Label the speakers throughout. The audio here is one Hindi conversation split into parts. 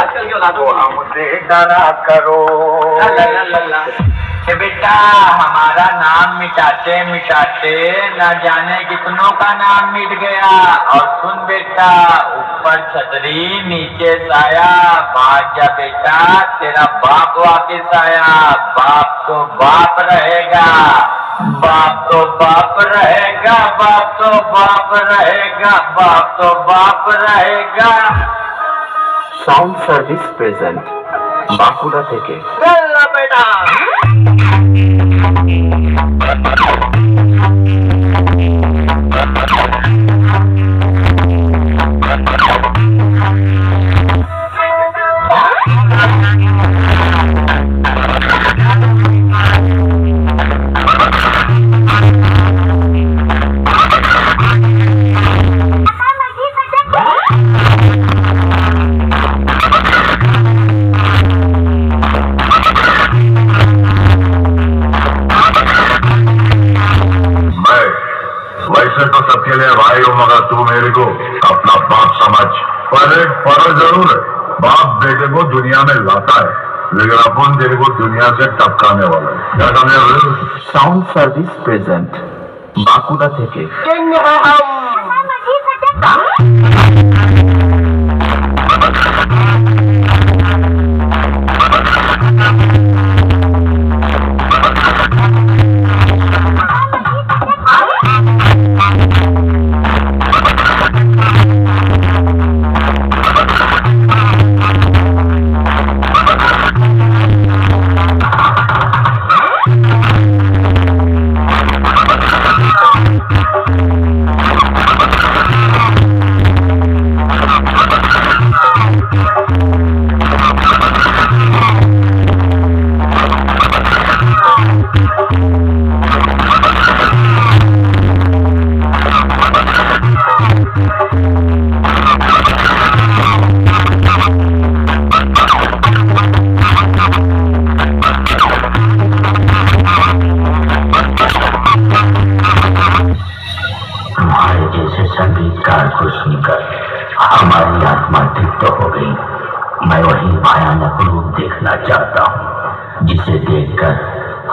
Speaker 1: हमसे डरा करो
Speaker 2: बेटा हमारा नाम मिटाते मिटाते न जाने कितनों का नाम मिट गया। और सुन बेटा, ऊपर छतरी नीचे साया भाग जा बेटा, तेरा बाप वापिस आया। बाप तो बाप रहेगा, बाप तो बाप रहेगा, बाप तो बाप रहेगा, बाप तो बाप रहेगा।
Speaker 3: সাউন্ড সার্ভিস প্রেজেন্ট বাঁকুড়া থেকে।
Speaker 1: तो मेरे को अपना बाप समझ पर एक फर्ज जरूर है बाप बेटे को दुनिया में लाता है लेकिन अपन तेरे को दुनिया से टपकाने वाला है क्या
Speaker 2: करने साउंड सर्विस प्रेजेंट बाकुड़ा थे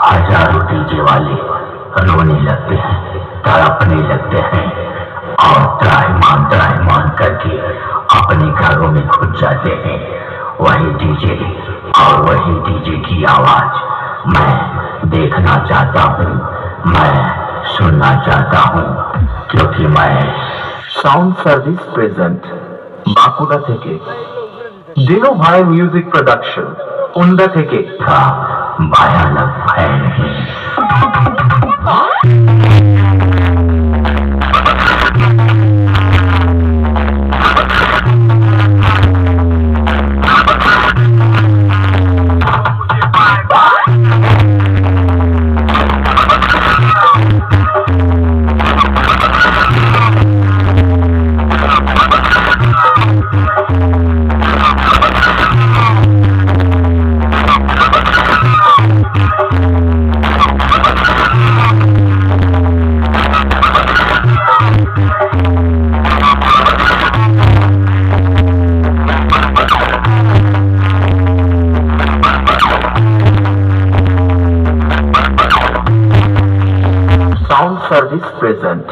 Speaker 2: हज़ारों डीजे वाले रोने लगते हैं तड़पने लगते हैं। और त्राहिमाम त्राहिमाम करके अपने घरों में घुस जाते हैं वही डीजे और वही डीजे की आवाज मैं देखना चाहता हूँ मैं सुनना चाहता हूँ क्योंकि मैं
Speaker 3: সাউন্ড সার্ভিস প্রেজেন্ট বাঁকুড়া থেকে দিনু ভাই মিউজিক প্রোডাকশন উন্ডা থেকে
Speaker 2: का भयानक
Speaker 3: service present.